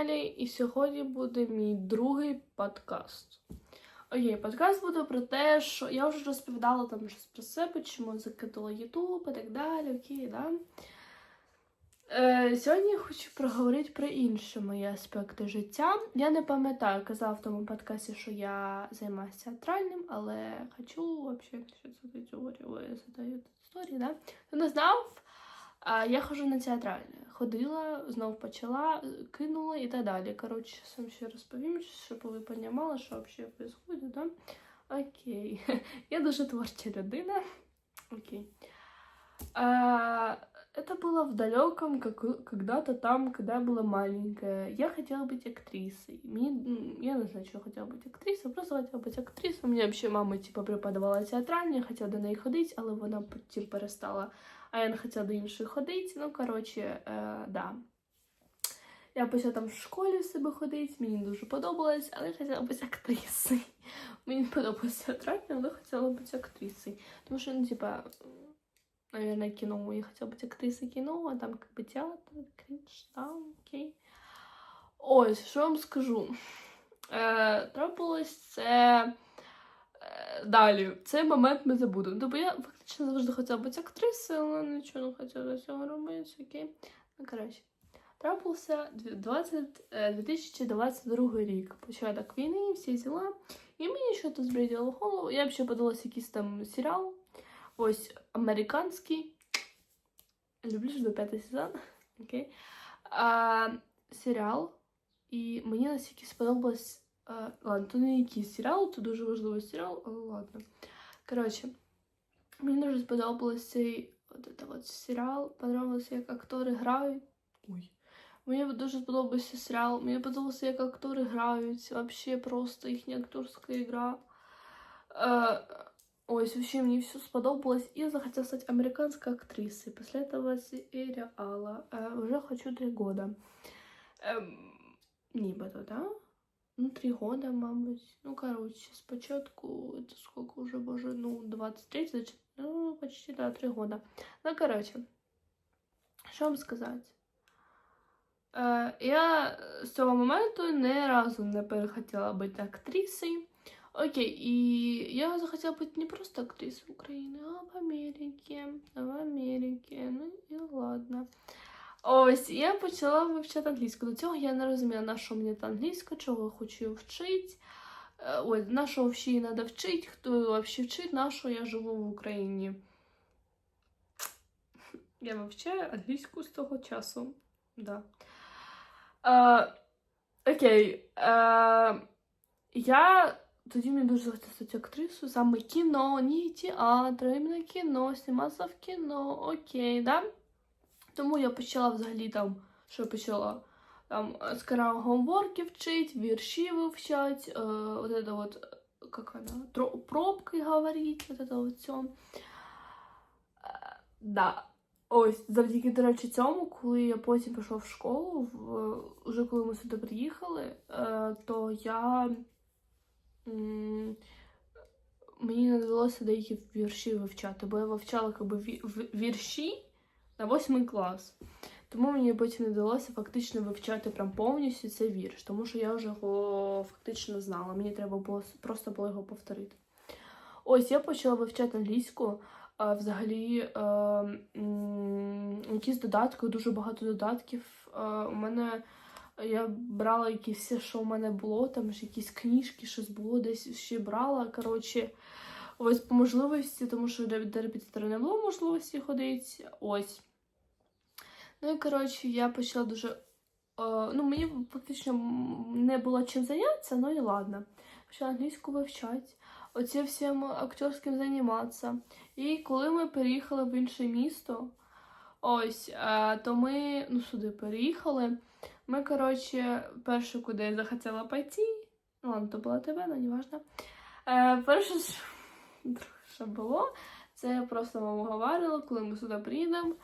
каналі, і сьогодні буде мій другий подкаст. Окей, подкаст буде про те, що я вже розповідала там щось про себе, чому закидала Ютуб і так далі. Окей, да? Е, сьогодні я хочу проговорити про інші мої аспекти життя. Я не пам'ятаю, казав в тому подкасті, що я займаюся театральним, але хочу вообще щось за теорію задаю історії, да? Хто не знав, а я ходжу на театральне. Ходила, знов почала, кинула і так далі. Коротше, сам ще розповім, щоб ви розуміли, що взагалі відбувається, да? Окей. Я дуже творча людина. Окей. А, это было в далеком, как, когда-то там, когда я была маленькая. Я хотела быть актрисой. Мне, м, я не знаю, что я хотела быть актрисой, просто хотела быть актрисой. У меня вообще мама, типа, преподавала театральне, я хотела до неї ходити, але вона потім перестала. а я не хотіла до іншої ходити. Ну, коротше, е, да. Я почала там в школі в себе ходити, мені дуже подобалось, але я хотіла бути актрисою. Мені подобалося театральне, але хотіла бути актрисою. Тому що, ну, типа, наверное, кино. Я хотела быть актрисой кино, а там как бы театр, крінж, да, окей. Ось, що вам скажу. Е, трапилось це далі. Цей момент ми забудемо. Тобто я фактично завжди хотіла бути актрисою, але нічого не хотіла цього робити, окей. Ну, коротше. Трапився 20, е, 2022 рік, початок війни, всі діла. І мені щось збриділо голову. Я взагалі подивилася якийсь там серіал. Ось американський. Люблю ж до п'ятий сезон. Окей. А, серіал. І мені настільки сподобалось. А, ладно, то не якийсь серіал, це дуже важливий серіал, але ладно. Коротше, мені дуже сподобалось цей от, это от серіал. Подобалося, як актори грають. Ой. Мені дуже сподобався серіал. Мені подобалося, як актори грають. Вообще просто їхня акторська гра. Е, Ось, вообще мне все сподобалось. И я захотела стать американской актрисой. После этого сериала. Э, уже хочу три года. Эм, нібито, да? Ну, три года, мабуть. Ну, короче, спочатку, это сколько уже, боже, ну, 23, значит, ну, почти, да, три года. Ну, короче, що вам сказати? Е, я з цього моменту не разу не перехотіла бути актрисою. Окей, і я захотіла бути не просто актрисою України, а в Америці. В Америці. Ну і ладно. Ось, я почала вивчати англійську. До цього я не розуміла, на що мені та англійська, чого хочу її вчити. Е, Ой, на що взагалі треба вчити, хто взагалі вчить, на що я живу в Україні. Я вивчаю англійську з того часу. Да. Е, окей. Е, я тоді мені дуже захотілося стати актрисою, саме кіно, не театр, іменно кіно, зніматися в кіно, окей, да? Тому я почала взагалі там, що я почала там з гомворки вчить, вірші вивчать, е, вот это вот, как она, тро- пробки говорить, вот это вот все. Е, да. Ось, завдяки, до речі, цьому, коли я потім пішла в школу, в, уже коли ми сюди приїхали, е, то я м, мені не довелося деякі вірші вивчати, бо я вивчала якби, вірші на восьмий клас. Тому мені потім не вдалося фактично вивчати прям повністю цей вірш, тому що я вже його фактично знала. Мені треба було просто було його повторити. Ось я почала вивчати англійську. А, взагалі, е, якісь додатки, дуже багато додатків. Е, у мене я брала якісь все, що у мене було, там ж якісь книжки, щось було, десь ще брала. Коротше, ось по можливості, тому що до репетитора не було можливості ходити. Ось. Ну і коротше, я почала дуже. Е, ну, мені фактично не було чим зайнятися, ну і ладно. Почала англійську вивчати, оце всім акторським займатися. І коли ми переїхали в інше місто, ось, е, то ми ну, сюди переїхали. Ми, коротше, перше, куди я захотіла пойти, ну ладно, то була тебе, але не важно. Е, перше, що, було, це я просто маму говорила, коли ми сюди приїдемо,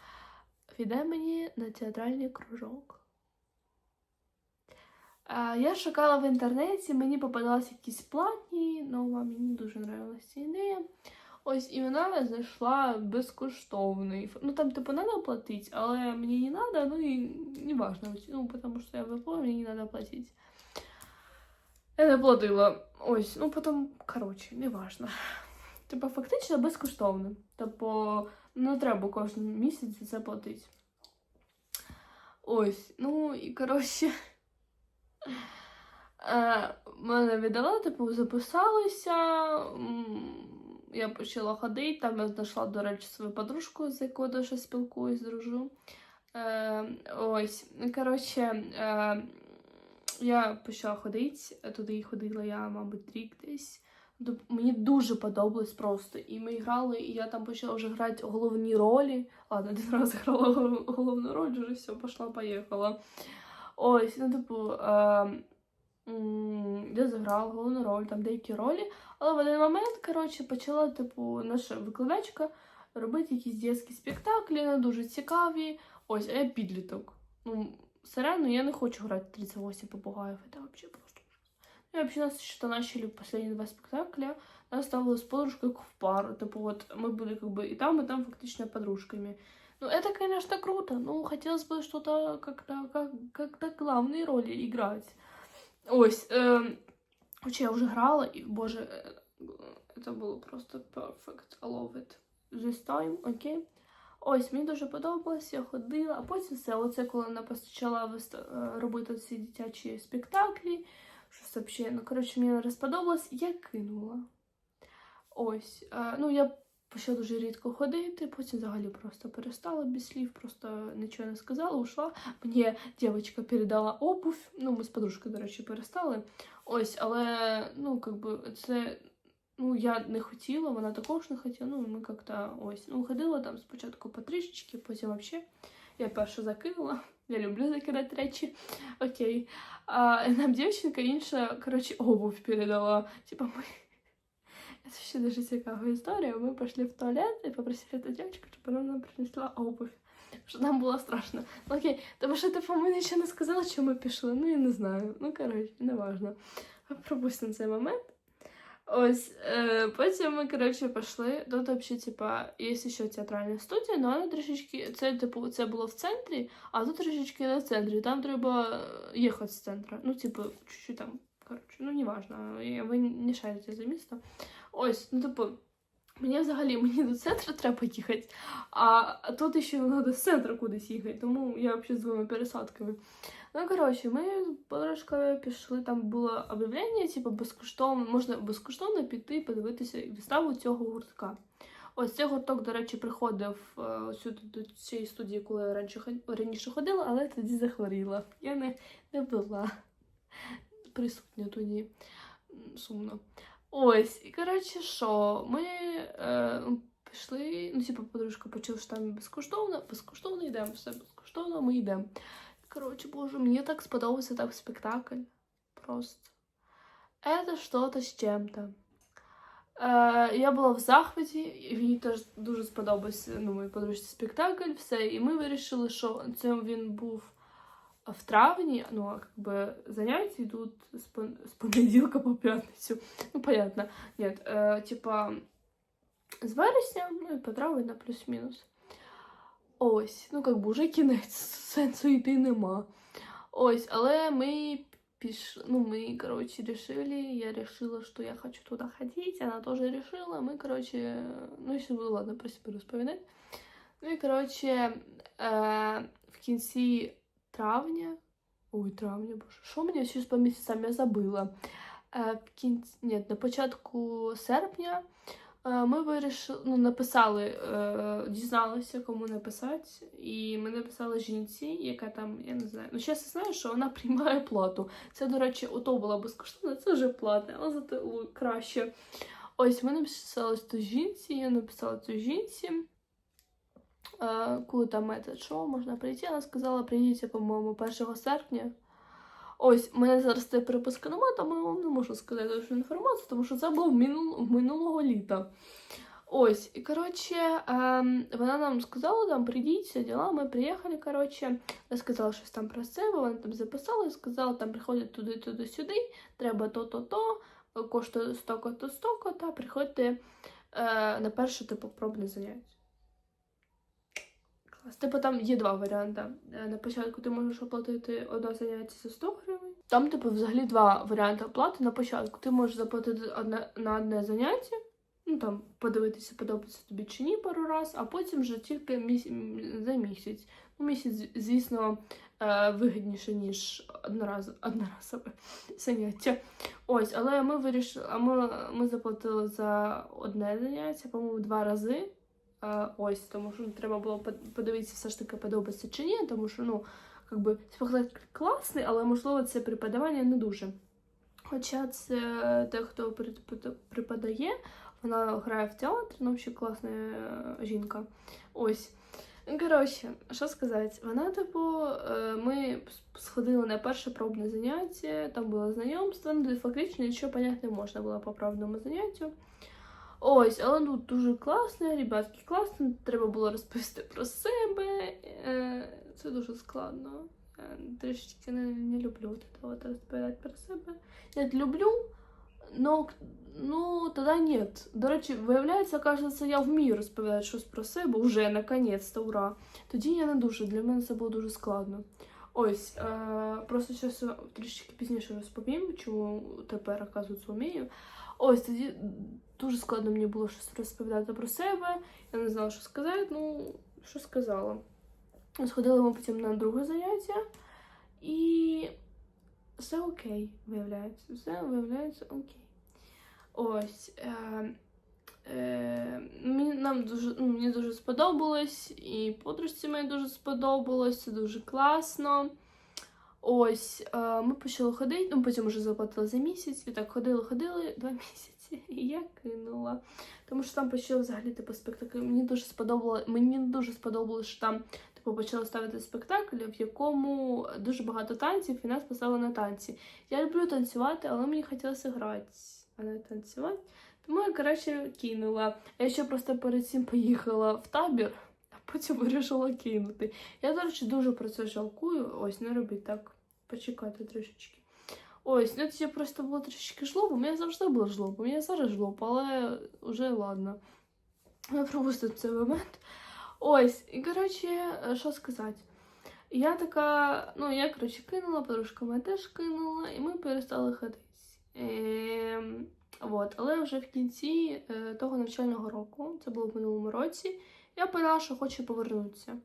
піде мені на театральний кружок. Е, я шукала в інтернеті, мені попадалися якісь платні, ну, мені дуже нравилася ця ідея. Ось і вона знайшла безкоштовний. Ну там, типу, треба платити, але мені не треба, ну і не важно. Ну, тому що я ВПО, мені не треба платити. Я не платила. Ось, ну потім, коротше, не важно. Типу, фактично безкоштовно. Тобто, Не треба кожен місяць за це платити. Ось, ну і коротше. Е, мене віддала, типу, записалася. Я почала ходити, там я знайшла, до речі, свою подружку, з якою дуже спілкуюсь, дружу. Е, ось, коротше, е, я почала ходити, туди ходила я, мабуть, рік десь. Мені дуже подобалось просто. І ми грали, і я там почала вже грати головні ролі. Ладно, один раз грала головну роль, вже все, пішла, поїхала. Ось, ну, типу, е, я заграла головну роль, там деякі ролі. Але в один момент, коротше, почала, типу, наша викладачка робити якісь дитячі спектаклі, не дуже цікаві. Ось, а я підліток. Ну, серйозно, я не хочу грати 38 попугаїв. Это вообще просто ужас. Ну, и вообще нас что начали последние два спектакля, нас ставили с подружкой в пару. Типа вот мы были как бы и там, и там фактично подружками. Ну, это, конечно, круто. Ну, хотелось бы что-то как-то, как, как-то главные роли играть. Ось, э, Хоча я вже грала, і, боже, е, це було просто perfect. I love it. This time, окей. Ось, мені дуже подобалось, я ходила, а потім все. Оце коли вона почала виста- е, робити ці дитячі спектаклі, Щось взагалі, ну, коротше, мені розподобалось, я кинула. Ось. е, Ну, я почала дуже рідко ходити, потім взагалі просто перестала без слів, просто нічого не сказала, ушла. Мені дівчинка передала обувь, ну, ми з подружкою, до речі, перестали. Ось, але, ну, как би, це. Ну, я не хотіла, вона також не хотіла. Ну, ми як-то ось. Ну, ходила там спочатку по трішечки, потім взагалі. Я перше закинула. Я люблю закидати речі. Окей. А нам дівчинка інша, коротше, обувь передала. Типа ми. Це ще дуже цікава історія. Ми пішли в туалет і попросили эту девочку, щоб вона нам принесла обувь. Що нам було страшно. Ну, Окей, тому що типу, ми нічого не сказали, що ми пішли. Ну, я не знаю. Ну, коротше, не важно. Пропустимо цей момент. Ось, е, потім ми, коротше, пішли. Тут взагалі, типа, є ще театральна студія, але вона трішечки, це, типу, це було в центрі, а тут трішечки не в центрі. Там треба їхати з центру. Ну, типу, чуть-чуть там, коротше, ну, неважно. І Ви не шарите за місто. Ось, ну, типу, мені взагалі мені до центру треба їхати, а тут ще треба з центру кудись їхати, тому я взагалі з двома пересадками. Ну, коротше, ми з подружкою пішли, там було об'явлення, типу, безкоштовно, можна безкоштовно піти подивитися виставу цього гуртка. Ось цей гурток, до речі, приходив е, сюди до цієї студії, коли я раніше, раніше ходила, але тоді захворіла. Я не, не була присутня тоді. Сумно. Ось, і коротше, що, ми е, пішли, ну, типу, подружка почула, що там безкоштовно, безкоштовно йдемо, все безкоштовно, ми йдемо. Короче, боже, мне так сподобався так спектакль. Просто. Это что-то з чим-то. Е, я була в захваті, і мені теж дуже сподобався ну, моїй подружці спектакль, все. І ми вирішили, що це він був в травні, ну, а как бы заняття йдуть з, пон... з понеділка по п'ятницю. Ну, понятно. Нет, е, типа з вересня, ну і по травень на плюс-мінус. Ось, ну як би вже кінець, сенсу йти нема. Ось, але ми пішли, ну мы, короче, решили, я решила, что я хочу туда ходить, она тоже решила, мы, короче, ну, еще буду, ладно, про себе розповідати. Ну і, короче, е, в кінці травня, ой, травня, боже, що мені щось по місяцям, я забила. Е, в кінці, ні, на початку серпня Ми вирішили, ну, написали, е, дізналися, кому написати, і ми написали жінці, яка там, я не знаю, ну, зараз я знаю, що вона приймає плату. Це, до речі, ото була безкоштовна, це вже платне, але зато краще. Ось ми написали ту жінці, я написала цю жінці. Е, коли там це шоу можна прийти, вона сказала, прийдіть, по-моєму, 1 серпня. Ось, в мене зараз це переписка нема, тому я вам не можу сказати всю інформацію, тому що це було минул, минулого літа. Ось, і коротше, ем, вона нам сказала, там прийдіть, все діла. Ми приїхали, коротше, розказала щось там про себе, вона там записала і сказала, там приходять туди, туди, сюди, треба то-то, то, коштує стоко-то, стоко, та приходьте е, на перше, типу, пробне заняття. Типу, там є два варіанти. Е, На початку ти можеш оплатити одне заняття за 100 гривень. Там, типу, взагалі два варіанти оплати. На початку ти можеш заплатити одне, на одне заняття, ну там подивитися, подобається тобі чи ні пару раз, а потім вже тільки міс... за місяць. Ну, місяць, звісно, е, вигідніше, ніж однораз... одноразове заняття. Ось, але ми вирішили, а ми, ми заплатили за одне заняття, по-моєму, два рази. Е, ось, тому що треба було под- подивитися, все ж таки подобається чи ні, тому що, ну, якби спектакль класний, але можливо це преподавання не дуже. Хоча це те, хто препод- преподає, вона грає в театрі, ну, ще класна е, жінка. Ось. Коротше, що сказати, вона, типу, е, ми сходили на перше пробне заняття, там було знайомство, ну, фактично нічого поняти не можна було по пробному заняттю. Ось, але ну дуже класно, ребятки, класно. Треба було розповісти про себе. Е, Це дуже складно. Я трішечки не, не люблю от от розповідати про себе. Я люблю, но ну тоді ні. До речі, виявляється, кажеться, я вмію розповідати щось про себе вже наконець-то, ура. Тоді я не дуже, для мене це було дуже складно. Ось, е, просто зараз трішки пізніше розповім, чому тепер, оказується, вмію. Ось тоді дуже складно мені було щось розповідати про себе. Я не знала, що сказати, ну, що сказала. Сходили ми потім на друге заняття, і все окей, виявляється. Все виявляється окей. Ось. Е, е, нам дуже, ну, мені дуже сподобалось, і подружці мені дуже сподобалось, це дуже класно. Ось, е, ми почали ходити, ну потім вже заплатили за місяць, і так ходили, ходили два місяці, і я кинула. Тому що там почали взагалі типу спектакль. Мені дуже сподобало, мені дуже сподобалось, що там типу почали ставити спектакль, в якому дуже багато танців, і нас поставили на танці. Я люблю танцювати, але мені хотілося грати, а не танцювати. Тому я, коротше, кинула. Я ще просто перед цим поїхала в табір, а потім вирішила кинути. Я, до речі, дуже про це жалкую. Ось, не робіть так. Почекайте трішечки. Ось, ну я просто було трішечки жлобом. Я завжди була жлобом. Я зараз жлоб, але вже ладно. Я пропустив цей момент. Ось, і коротше, що сказати. Я така, ну, я, коротше, кинула, подружка мене теж кинула, і ми перестали ходити. Ем, вот. Але вже в кінці е, того навчального року, це було в минулому році, я поняла, що хочу повернутися.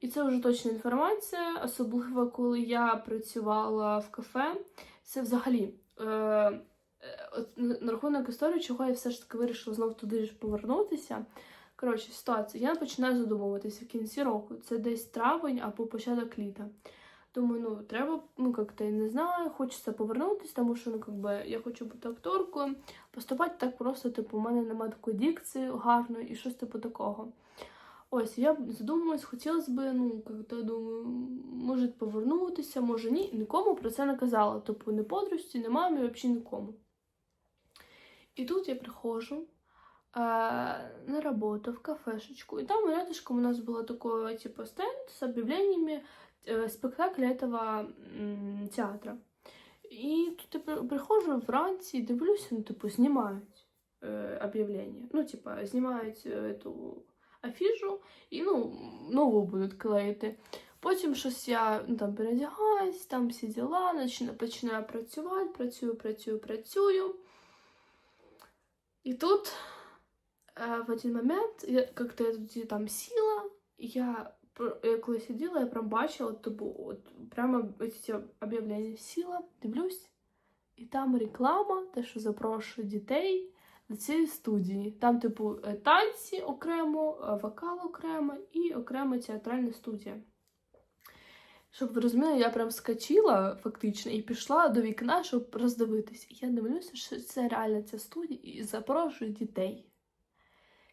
І це вже точна інформація, особливо коли я працювала в кафе. Це взагалі е, е, от на рахунок історії, чого я все ж таки вирішила знов туди ж повернутися. Коротше, ситуація. Я починаю задумуватися в кінці року. Це десь травень або початок літа. Думаю, ну треба, ну як-то я не знаю, хочеться повернутися, тому що ну, как би, я хочу бути акторкою. Поступати так просто, типу, у мене немає такої дикції гарної і щось типу такого. Ось, я задумалась, хотілося б, ну, як-то думаю, може повернутися, може ні. Нікому про це не казала. Тобто не подружці, не мамі, взагалі нікому. І тут я приходжу е, на роботу в кафешечку, і там рядышком у нас було такое, типу, стенд з об'явленнями э, спектакля этого м, театра. І тут я при- приходжу вранці, дивлюся, ну, типу, знімають е, об'явлення. Ну, типа, знімають е, ту афішу і ну, нову будуть клеїти. Потім щось я ну, там передягаюсь, там всі діла, починаю, працювати, працюю, працюю, працюю. І тут е, в один момент, як-то я тоді там сіла, я я коли сиділа, я прям бачила, типу, от прямо ці об'явлення сіла, дивлюсь, і там реклама, те, що запрошує дітей до цієї студії. Там, типу, е, танці окремо, е, вокал окремо і окрема театральна студія. Щоб ви розуміли, я прям скачила фактично і пішла до вікна, щоб роздивитись. І я дивлюся, що це реально ця студія і запрошує дітей.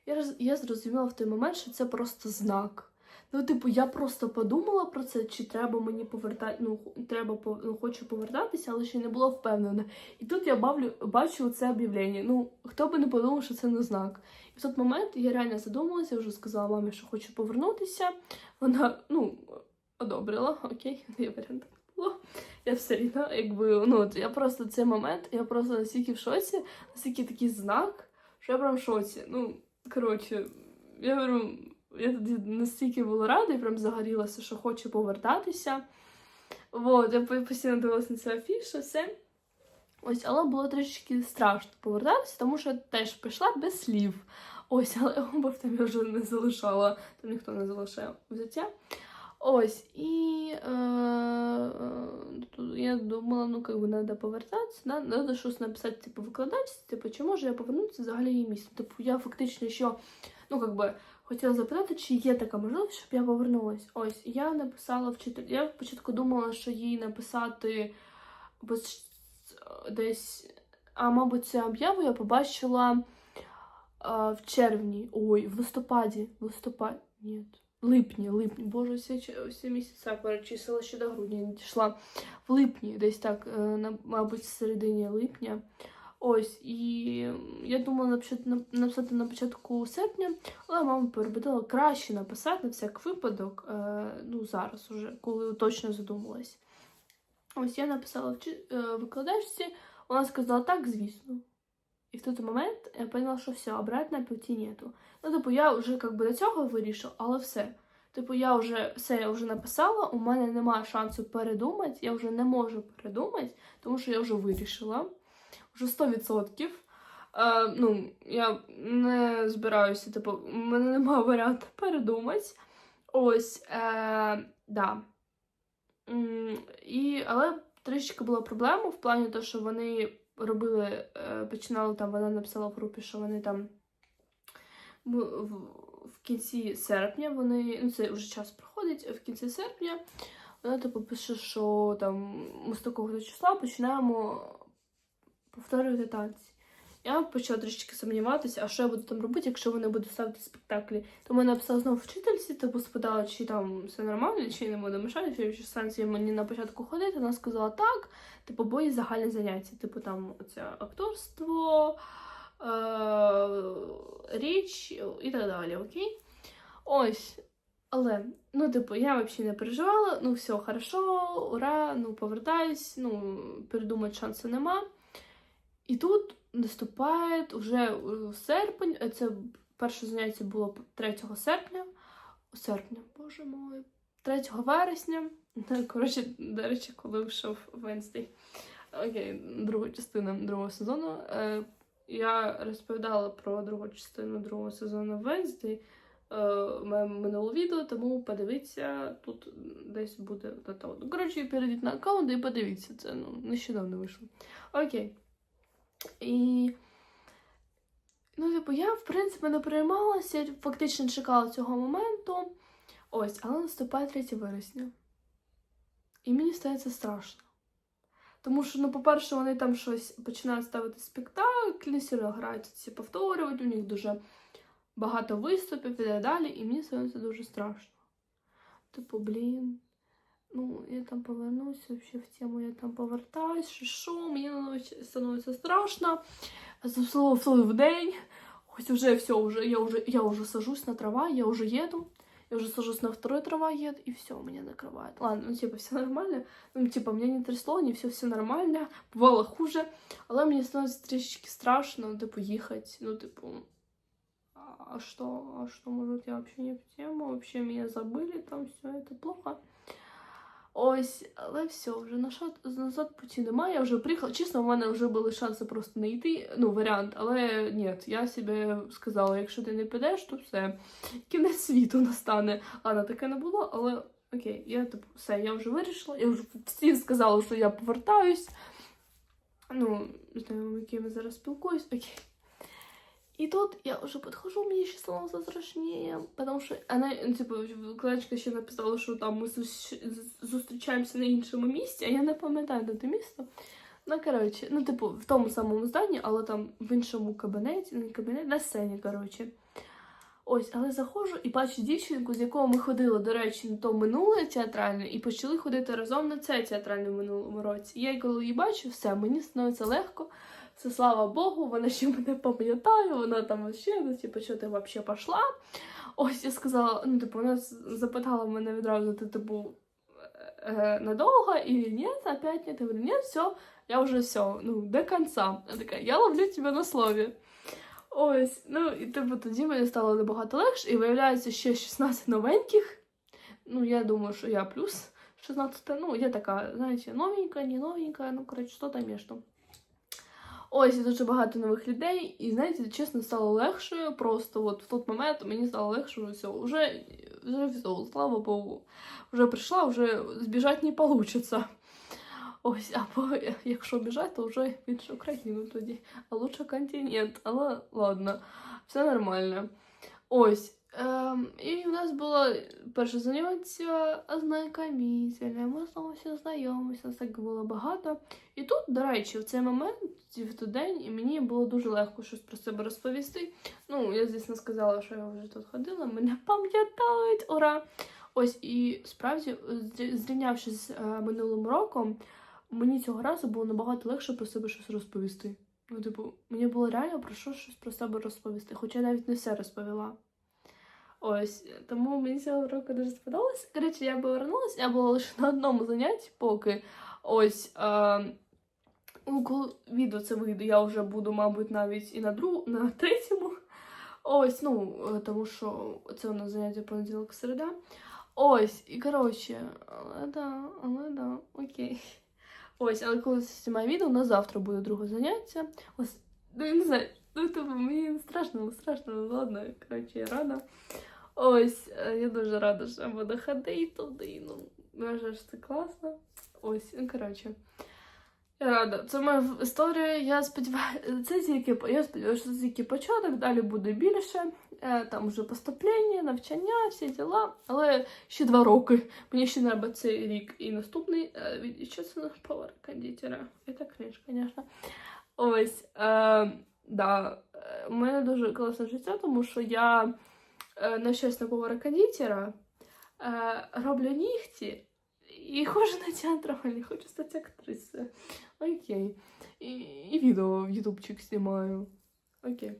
Я, я зрозуміла в той момент, що це просто знак. Ну, типу, я просто подумала про це, чи треба мені повертати, ну, треба, ну, хочу повертатися, але ще не була впевнена. І тут я бавлю, бачу це об'явлення. Ну, хто би не подумав, що це не знак. І в той момент я реально задумалася, вже сказала мамі, що хочу повернутися. Вона, ну, одобрила, окей, я варіант. Я все рівно, якби, ну, я просто цей момент, я просто настільки в шоці, настільки такий знак, що я прям в шоці. Ну, коротше, я прям, я тоді настільки була рада і прям загорілася, що хочу повертатися. Вот, я постійно дивилася на цю афішу, все. Ось, але було трішки страшно повертатися, тому що я теж прийшла без слів. Ось, але обувь там я вже не залишала, там ніхто не залишає взяття. Ось, і е, е, я думала, ну, бы, надо повертатися, да? надо щось написати, типу, викладачці, типу, чи можу я повернутися взагалі її місто. Типу, я фактично ще, ну, как би, хотіла запитати, чи є така можливість, щоб я повернулась. Ось, я написала вчитель. Я спочатку думала, що їй написати десь, а, мабуть, цю об'яву я побачила а, в червні, ой, в листопаді, в листопаді, ні, липні, липні, боже, всі, місяця перечислила ще до грудня не дійшла. В липні, десь так, е, мабуть, в середині липня. Ось, і я думала написати, на початку серпня, але мама перебудила краще написати на всяк випадок, е, ну зараз уже, коли точно задумалась. Ось я написала вчи- е, викладачці, вона сказала так, звісно. І в той момент я поняла, що все, обратно пути нету. Ну, типу, я вже как би до цього вирішила, але все. Типу, я вже все я вже написала, у мене немає шансу передумати, я вже не можу передумати, тому що я вже вирішила. Вже 100%. Е, ну, я не збираюся, типу, у мене немає варіанту передумати. Ось, е, да. І, але трішки була проблема в плані того, що вони робили, е, починали там, вона написала в групі, що вони там в, в, в кінці серпня, вони, ну це вже час проходить, в кінці серпня вона типу пише, що там ми з такого числа починаємо повторювати танці. Я почала трішки сумніватися, а що я буду там робити, якщо вони будуть ставити спектаклі. Тому я написала знову вчительці, типу спитала, чи там все нормально, чи не буде мешати, чи сенсі мені на початку ходити. Вона сказала так, типу, бо є загальні заняття, типу там оце акторство, е- річ і так далі, окей? Ось. Але, ну, типу, я взагалі не переживала, ну, все хорошо, ура, ну, повертаюсь, ну, передумати шансу нема. І тут наступає уже е, серпень, е, це перше заняття було 3 серпня. Серпня, боже мой, 3 вересня. Ну, Коротше, до речі, коли вийшов Венстей. Окей, друга частина другого сезону. Е, я розповідала про другу частину другого сезону Венстей е, в моєму минулому відео, тому подивіться, тут десь буде. Коротше, перейдіть на аккаунт і подивіться це. Ну, нещодавно вийшло. Окей. І. Ну, типу, я, в принципі, не переймалася, фактично чекала цього моменту. Ось, але наступає 3 вересня. І мені стається страшно. Тому що, ну, по-перше, вони там щось починають ставити спектаклі, сіро грають ці повторювати, у них дуже багато виступів і так далі, і мені становиться дуже страшно. Типу, блін, ну, я там повернусь, вообще в тему я там повертаюсь, що, що мені становиться страшно. Слово в день. Ось уже все, уже, я, уже, я уже сажусь на трава, я уже еду. Я уже сажусь на второй трава еду, и все, меня накрывает. Ладно, ну типа все нормально. Ну, типа, меня не трясло, не все, все нормально. Бувало хуже. Але мені становиться трішечки страшно, типу, їхати. Ну, типу, а что, а что, может, я вообще не в тему, вообще меня забыли, там все это плохо. Ось, але все, вже назад, назад путі немає. Я вже приїхала. Чесно, у мене вже були шанси просто не йти. Ну, варіант, але ні, я собі сказала, якщо ти не підеш, то все, кінець світу настане. Ладно, таке не було, але окей, я типу, все, я вже вирішила. Я вже всім сказала, що я повертаюсь. Ну, не знаю, яким я зараз спілкуюсь, окей. И тут я уже подхожу, мне еще становится страшнее, потому что она, ну, типу, викладачка ще написала, що там ми зус- зустрічаємося на іншому місці, а я не пам'ятаю, де те місто. Ну, коротше, ну, типу, в тому самому зданні, але там в іншому кабінеті, не кабінеті, на сцені, коротше. Ось, але заходжу і бачу дівчинку, з якого ми ходили, до речі, на то минуле театральне, і почали ходити разом на це театральне в минулому році. Я коли її бачу, все, мені становиться легко. Все, слава Богу, вона ще мене пам'ятає, вона там ще, ну, типу, що ти взагалі пішла. Ось я сказала, ну, типу, вона запитала мене відразу, ти, типу, е, надовго, і ні, опять нет. Я говорю, нет, все, я вже все, ну, до конца. Вона така, я ловлю тебе на слові. Ось, ну і типу тоді мені стало набагато легше, і виявляється ще 16 новеньких. Ну, я думаю, що я плюс 16, ну, я така, знаєте, новенька, не новенька, ну, коротше, що там между. Ось, і дуже багато нових людей, і знаєте, чесно, стало легше. Просто от в той момент мені стало легше, все, вже, вже все, слава Богу. Вже прийшла, вже збіжати не вийде. Ось, або якщо біжать, то вже в іншу країну тоді. А лучше континент. Але ладно, все нормально. Ось. Ем, і в нас було перше заняття ознайомительне. Ми знову всі знайомимося, так було багато. І тут, до речі, в цей момент, в той день, і мені було дуже легко щось про себе розповісти. Ну, я, звісно, сказала, що я вже тут ходила, мене пам'ятають, ура! Ось, і справді, зрівнявшись з е, минулим роком, мені цього разу було набагато легше про себе щось розповісти. Ну, типу, мені було реально про що щось про себе розповісти, хоча я навіть не все розповіла. Ось, тому мені цього року дуже сподобалось. Коротше, я повернулася, я була лише на одному занятті, поки ось. Е, ну, коли відео це вийде, я вже буду, мабуть, навіть і на другу, на третьому. Ось, ну, е, тому що це у нас заняття понеділок середа. Ось, і коротше, але да, але да, окей. Ось, але коли знімаю відео, на завтра буде друге заняття. Ось, ну я не знаю, ну типу, мені страшно, страшно, ладно, коротше, я рада. Ось, е, я дуже рада, що я буду ходити туди. Ну, вважаю, що це класно. Ось, ну коротше. Я рада. Це моя історія. Я сподіваюся, це тільки я сподіваюся, що це тільки початок, далі буде більше. Е, Там вже поступлення, навчання, всі діла. Але ще два роки. Мені ще треба цей рік і наступний. Е, Що це наш повар кондитера? Це крінж, звісно. Ось. Е, да. Е, У мене дуже класне життя, тому що я на повара кондитера, роблю нігті. І ходжу на театралі, хочу стати актрисою. Окей. І, і відео в ютубчик знімаю. Окей.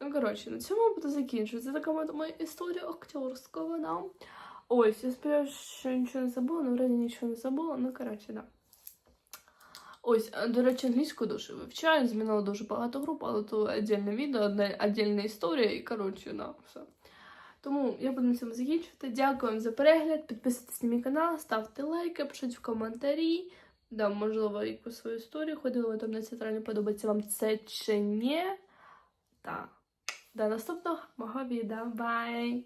Ну, коротше, на цьому буду закінчувати. Це така моя- історія акторського, да. Ось, я сподіваюся, що нічого не забула, але вроді нічого не забула, ну, коротше, да. Ось, до речі, англійську дуже вивчаю, змінила дуже багато груп, але то віддільне відео, віддільна історія, і коротше, да, все. Тому я буду на цьому закінчувати. Дякую вам за перегляд. Підписуйтесь на мій канал, ставте лайки, пишіть в коментарі. Да, можливо, якусь свою історію ходили ви там на театральні, подобається вам це чи ні. Та. До наступного мого відео. Бай!